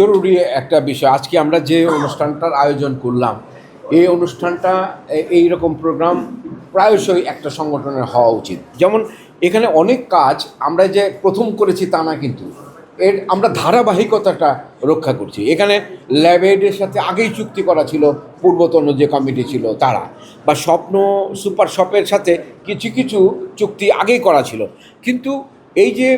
জরুরি একটা বিষয়। আজকে আমরা যে অনুষ্ঠানটার আয়োজন করলাম, এই অনুষ্ঠানটা এই রকম প্রোগ্রাম প্রায়শই একটা সংগঠনের হওয়া উচিত। যেমন এখানে অনেক কাজ আমরা যে প্রথম করেছি তা না কিন্তু, এর আমরা ধারাবাহিকতাটা রক্ষা করছি। এখানে ল্যাবেডের সাথে আগেই চুক্তি করা ছিল, পূর্বতন যে কমিটি ছিল তারা, বা স্বপ্ন সুপার শপের সাথে কিছু কিছু চুক্তি আগেই করা ছিল। কিন্তু এই যে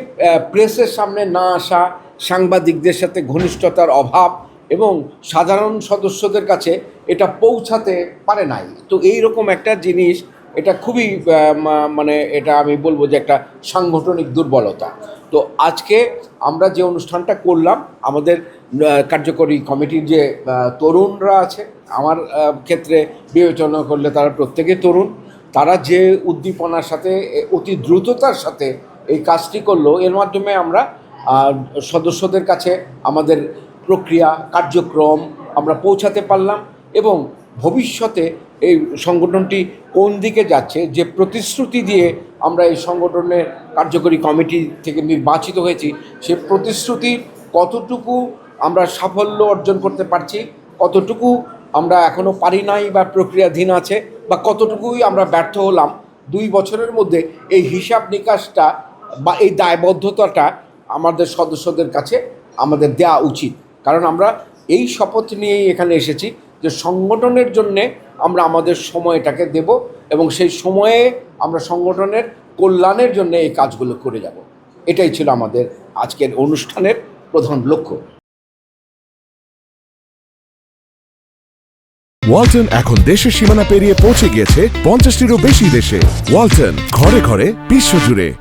প্রেসের সামনে না আসা সাংবাদিকদের সাথে ঘনিষ্ঠতার অভাব এবং সাধারণ সদস্যদের কাছে এটা পৌঁছাতে পারে নাই। তো এই রকম একটা জিনিস, এটা খুবই মানে এটা আমি বলব যে একটা সাংগঠনিক দুর্বলতা। তো আজকে আমরা যে অনুষ্ঠানটা করলাম, আমাদের কার্যকরী কমিটির যে তরুণরা আছে, আমার ক্ষেত্রে বিবেচনা করলে তারা প্রত্যেকে তরুণ। তারা যে উদ্দীপনার সাথে অতি দ্রুততার সাথে এই কাজটি করল, এর মাধ্যমে আমরা সদস্যদের কাছে আমাদের প্রক্রিয়া, কার্যক্রম আমরা পৌঁছাতে পারলাম এবং ভবিষ্যতে এই সংগঠনটি কোন দিকে যাচ্ছে, যে প্রতিশ্রুতি দিয়ে আমরা এই সংগঠনের কার্যকরী কমিটি থেকে নির্বাচিত হয়েছি, সে প্রতিশ্রুতি কতটুকু আমরা সাফল্য অর্জন করতে পারছি, কতটুকু আমরা এখনও পারি নাই বা প্রক্রিয়াধীন আছে বা কতটুকুই আমরা ব্যর্থ হলাম, দুই বছরের মধ্যে এই হিসাব নিকাশটা বা এই দায়বদ্ধতাটা আমাদের সদস্যদের কাছে আমাদের দেওয়া উচিত। কারণ আমরা এই শপথ নিয়েই এখানে এসেছি যে সংগঠনের জন্যে আমরা আমাদের সময়টাকে দেব এবং সেই সময়ে আমরা সংগঠনের কল্যাণের জন্য এই কাজগুলো করে যাব। এটাই ছিল আমাদের আজকের অনুষ্ঠানের প্রধান লক্ষ্য। ওয়ালটন এখন দেশের সীমানা পেরিয়ে পৌঁছে গিয়েছে পঞ্চাশটিরও বেশি দেশে। ওয়ালটন ঘরে ঘরে বিশ্বজুড়ে